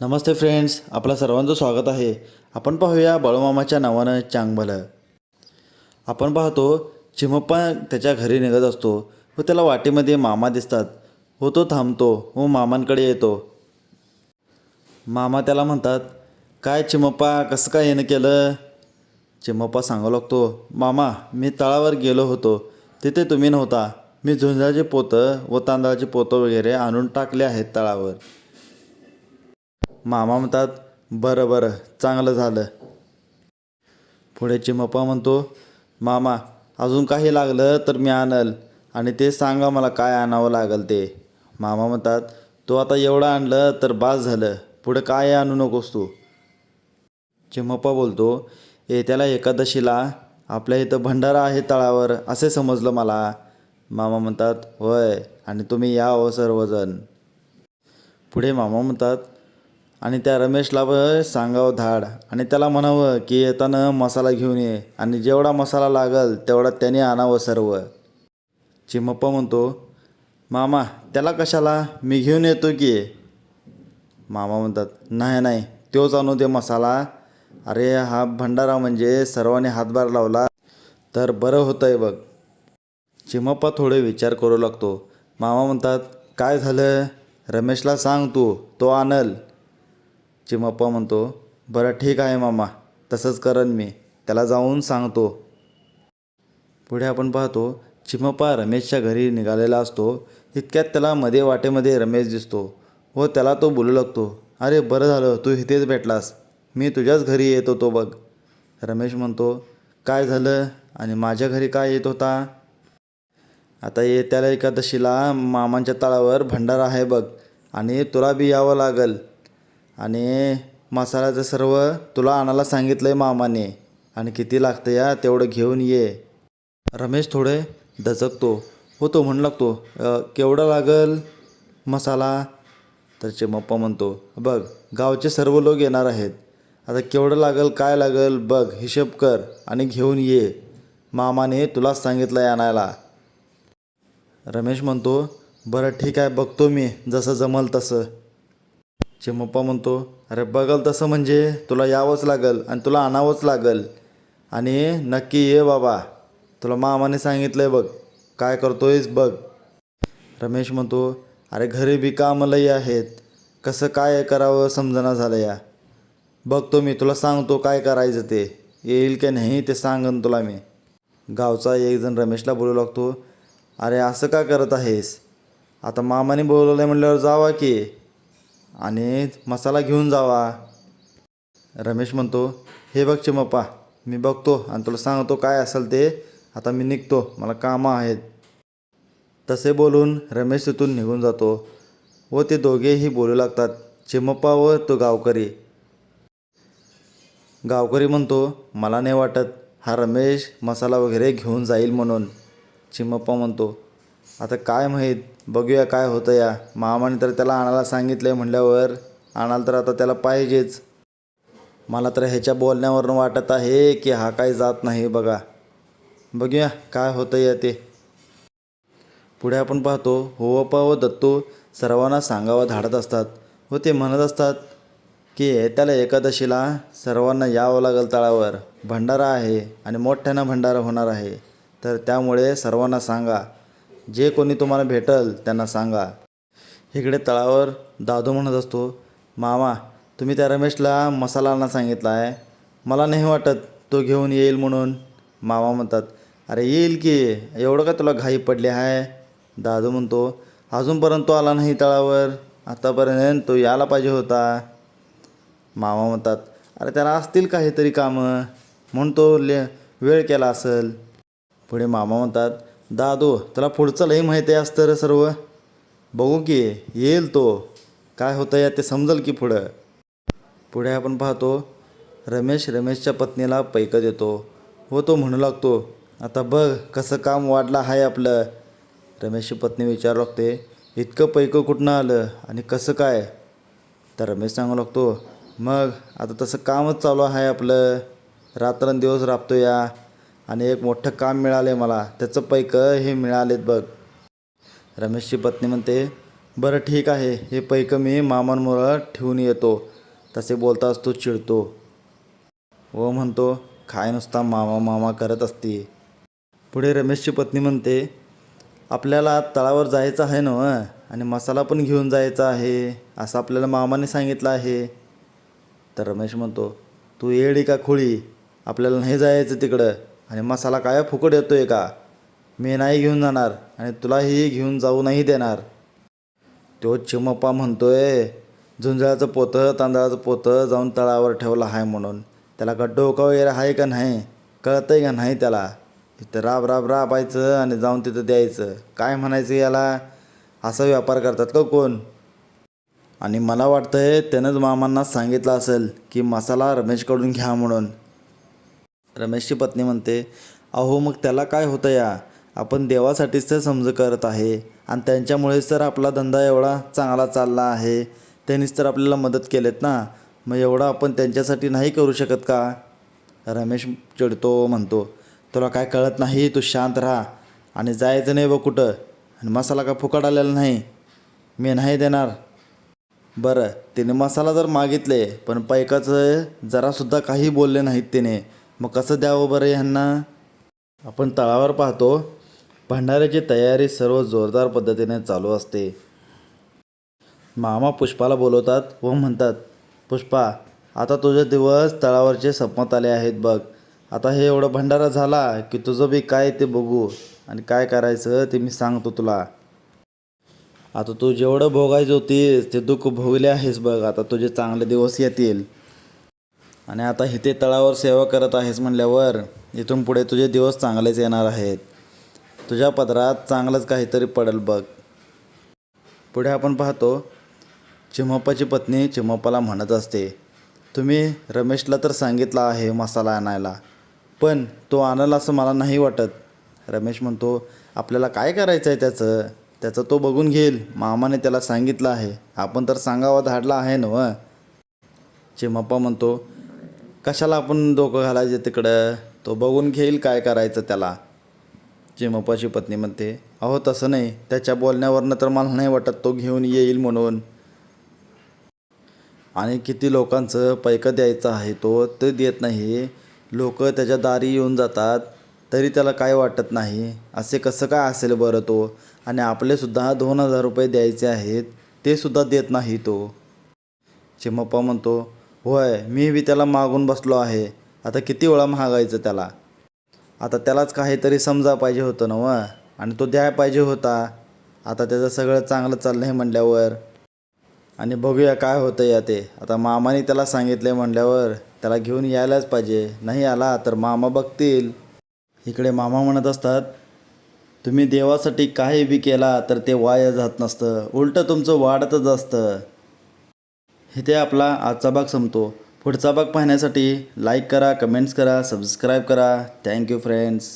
नमस्ते friends आपलं सर्वांचं स्वागत आहे. आपण पाहूया बाळूमामाच्या नावानं चांगभलं. आपण पाहतो चिमप्पा त्याच्या घरी निघत असतो व त्याला वाटेमध्ये मामा दिसतात. व तो थांबतो व मामांकडे येतो. मामा त्याला म्हणतात काय चिमप्पा कसं काय येणं केलं? चिमप्पा सांगू लागतो मामा मी तळावर गेलो होतो. तिथे तुम्ही नव्हता. मी झुंजाचे पोतं व तांदळाचे पोतं वगैरे आणून टाकले आहेत तळावर. मामा म्हणतात बरं बरं चांगलं झालं. पुढे चिमप्पा म्हणतो मामा अजून काही लागलं तर मी आणल आणि ते सांगा मला काय आणावं लागल ते. मामा म्हणतात तू आता एवढं आणलं तर बास झालं पुढे काय आणू नकोस तू. चिमप्पा बोलतो येत्याला एकादशीला आपल्या इथं भंडारा आहे तळावर असे समजलं मला. मामा म्हणतात होय आणि तुम्ही या हो सर्वजण. पुढे मामा म्हणतात आणि त्या रमेशला व सांगावं धाड. आणि त्याला म्हणावं की येताना मसाला घेऊन ये. आणि जेवढा मसाला लागल तेवढा त्याने आणावं सर्व. चिमप्पा म्हणतो मामा त्याला कशाला? मी घेऊन येतो की. मामा म्हणतात नाही नाही. तोच आणू दे मसाला. अरे हा भंडारा म्हणजे सर्वांनी हातभार लावला तर बरं होतं आहे बघ. चिमप्पा थोडे विचार करू लागतो. मामा म्हणतात काय झालं? रमेशला सांग तू. तो आणल. चिमप्पा म्हणतो बरं ठीक आहे मामा तसंच करन मी त्याला जाऊन सांगतो. पुढे आपण पाहतो चिमप्पा रमेशच्या घरी निघालेला असतो इतक्यात त्याला मध्ये वाटेमध्ये रमेश दिसतो व त्याला तो बोलू लागतो अरे बरं झालं तू इथेच भेटलास मी तुझ्याच घरी येत होतो बघ. रमेश म्हणतो काय झालं? आणि माझ्या घरी काय येत होता? आता येत्याला एकादशीला मामांच्या तळावर भंडारा आहे बघ आणि तुला बी यावं लागल आणि मसाल्याचं सर्व तुला आणायला सांगितलं आहे मामाने आणि किती लागतं या तेवढं घेऊन ये. रमेश थोडे दचकतो. हो तो म्हणू लागतो केवढं लागल मसाला? तर चिमप्पा म्हणतो बघ गावचे सर्व लोक येणार आहेत. आता केवढं लागल काय लागल बघ हिशेब कर आणि घेऊन ये. मामाने तुलाच सांगितलं आहे आणायला. रमेश म्हणतो बरं ठीक आहे बघतो मी जसं जमल तसं. चिमप्पा म्हणतो अरे बघल तसं म्हणजे तुला यावंच लागल आणि तुला आणावंच लागल. आणि नक्की ये बाबा तुला मामाने सांगितलं आहे बघ काय करतोयस बघ. रमेश म्हणतो अरे घरी बी कामं लई आहेत कसं काय करावं समजना झालं या. बघतो मी तुला सांगतो काय करायचं ते. येईल की नाही ते सांगन तुला मी. गावचा एकजण रमेशला बोलू लागतो अरे असं का करत आहेस? आता मामाने बोलवलं आहे म्हटल्यावर जावा की. आणि मसाला घेऊन जावा. रमेश म्हणतो हे बघ चिमप्पा मी बघतो आणि तुला सांगतो काय असेल ते. आता मी निघतो मला कामं आहेत. तसे बोलून रमेश तिथून निघून जातो व ते दोघेही बोलू लागतात चिमप्पा व तो गावकरी. गावकरी म्हणतो मला नाही वाटत हा रमेश मसाला वगैरे घेऊन जाईल म्हणून. चिमप्पा म्हणतो आता काय माहीत? बघूया काय होतं या. मामाने तर त्याला आणायला सांगितलं आहे म्हटल्यावर आणाल तर आता त्याला पाहिजेच. मला तर ह्याच्या बोलण्यावरून वाटत आहे की हा काय जात नाही बघा. बघूया काय होतं या ते. पुढे आपण पाहतो होवप्पा व दत्तू सर्वांना सांगावं धाडत असतात व ते म्हणत असतात की येत्याला एकादशीला सर्वांना यावं लागेल तळावर. भंडारा आहे आणि मोठ्यानं भंडारा होणार आहे. तर त्यामुळे सर्वांना सांगा जे कोणी तुम्हाला भेटल त्यांना सांगा. इकडे तळावर दादू म्हणत असतो मामा तुम्ही त्या रमेशला मसाला आणा सांगितला आहे मला नाही वाटत तो घेऊन येईल म्हणून. मामा म्हणतात अरे येईल की एवढं का तुला घाई पडली आहे? दादू म्हणतो अजूनपर्यंत तो आला नाही तळावर. आतापर्यंत तो यायला पाहिजे होता. मामा म्हणतात अरे त्याला असतील काहीतरी कामं. म्हणून तो ले वेळ केला असेल. पुढे मामा म्हणतात दादो तुला पुढचं लई माहिती आहे असतं रे सर्व. बघू की येईल तो. काय होतं या ते समजल की पुढं. पुढे आपण पाहतो रमेश रमेशच्या पत्नीला पैक देतो. हो तो म्हणू लागतो आता बघ कसं काम वाढलं आहे आपलं. रमेशची पत्नी विचारू लागते इतकं पैकं कुठनं आलं आणि कसं काय? तर रमेश सांगू लागतो मग आता तसं कामच चालू आहे आपलं. रात्रंदिवस राबतो या. आणि एक मोठं काम मिळालं आहे मला. त्याचं पैक हे मिळालेत बघ. रमेशची पत्नी म्हणते बरं ठीक आहे. हे पैक मी मामांमुळं ठेवून येतो. तसे बोलताच तो चिडतो. व म्हणतो काय नुसता मामा मामा करत असते. पुढे रमेशची पत्नी म्हणते आपल्याला तळावर जायचं आहे ना आणि मसाला पण घेऊन जायचा आहे. असं आपल्याला मामाने सांगितलं आहे. तर रमेश म्हणतो तू येडी का खोळी? आपल्याला नाही जायचं तिकडं. आणि मसाला काय फुकट येतो आहे का? मी नाही घेऊन जाणार आणि तुलाही घेऊन जाऊ नाही देणार. तो चिमप्पा म्हणतोय झुंजळाचं पोतं तांदळाचं पोतं जाऊन तळावर ठेवलं आहे म्हणून. त्याला का डोकं वगैरे आहे का नाही? कळतंय का नाही त्याला? इथं राब राब राबायचं आणि जाऊन तिथं द्यायचं. काय म्हणायचं याला? असा व्यापार करतात का कोण? आणि मला वाटतंय त्यानंच मामांना सांगितलं असेल की मसाला रमेशकडून घ्या म्हणून. रमेशची पत्नी म्हणते अहो मग त्याला काय होतं या? आपण देवासाठीच तर समज करत आहे. आणि त्यांच्यामुळेच तर आपला धंदा एवढा चांगला चालला आहे. त्यांनीच तर आपल्याला मदत केलेत ना. मग एवढं आपण त्यांच्यासाठी नाही करू शकत का? रमेश चिडतो म्हणतो तुला काय कळत नाही? तू शांत राहा. आणि जायचं नाही बघ कुठं. आणि मसाला का फुकट आलेला नाही? मी नाही देणार. बरं तिने मसाला जर मागितले पण पैकाचं जरासुद्धा काही बोलले नाहीत तिने. मग कसं द्यावं बरं ह्यांना आपण तळावर पाहतो भंडाऱ्याची तयारी सर्व जोरदार पद्धतीने चालू असते. मामा पुष्पाला बोलवतात व म्हणतात पुष्पा आता तुझे दिवस तळावरचे संपत आले आहेत बघ. आता हे एवढं भंडारा झाला की तुझं बी काय ते बघू आणि काय करायचं ते मी सांगतो तुला. आता तू जेवढं भोगायचं होतीस ते दुःख भोगले आहेस बघ. आता तुझे चांगले दिवस येतील. आणि आता इथे तळावर सेवा करत आहेस म्हणल्यावर इथून पुढे तुझे दिवस चांगलेच येणार आहेत. तुझ्या पदरात चांगलंच काहीतरी पडेल बघ. पुढे आपण पाहतो चिमप्पाची पत्नी चिमप्पाला म्हणत असते तुम्ही रमेशला तर सांगितलं आहे मसाला आणायला पण तो आणला असं मला नाही वाटत. रमेश म्हणतो आपल्याला काय करायचं आहे त्याचं? त्याचं तो बघून घेईल. मामाने त्याला सांगितलं आहे. आपण तर सांगावं धाडला आहे न व चिमप्पा म्हणतो कशाला आपण डोकं घालायचे तिकडं? तो बघून घेईल काय करायचं त्याला. चिमप्पाची पत्नी म्हणते अहो तसं नाही. त्याच्या बोलण्यावरनं तर मला नाही वाटत तो घेऊन येईल म्हणून. आणि किती लोकांचं पैकं द्यायचं आहे तो ते देत नाही. लोक त्याच्या दारी येऊन जातात तरी त्याला काय वाटत नाही. असे कसं काय असेल बरं तो? आणि आपलेसुद्धा दोन हजार रुपये द्यायचे आहेत ते सुद्धा देत नाही तो. चिमप्पा म्हणतो होय मी बी त्याला मागून बसलो आहे. आता किती वेळा महागायचं त्याला? आता त्यालाच काहीतरी समजा पाहिजे होतं ना व आणि तो द्याय पाहिजे होता. आता त्याचं सगळं चांगलं चाललं आहे म्हणल्यावर. आणि बघूया काय होतं या ते. आता मामाने त्याला सांगितलं आहे म्हणल्यावर त्याला घेऊन यायलाच पाहिजे. नाही आला तर मामा बघतील. इकडे मामा म्हणत असतात तुम्ही देवासाठी काही बी केला तर ते वाया जात नसतं. उलटं तुमचं वाढतच असतं. इथे आपला आजचा भाग संपतो. पुढचा भाग पाहण्यासाठी लाईक करा कमेंट्स करा सबस्क्राईब करा. Thank you friends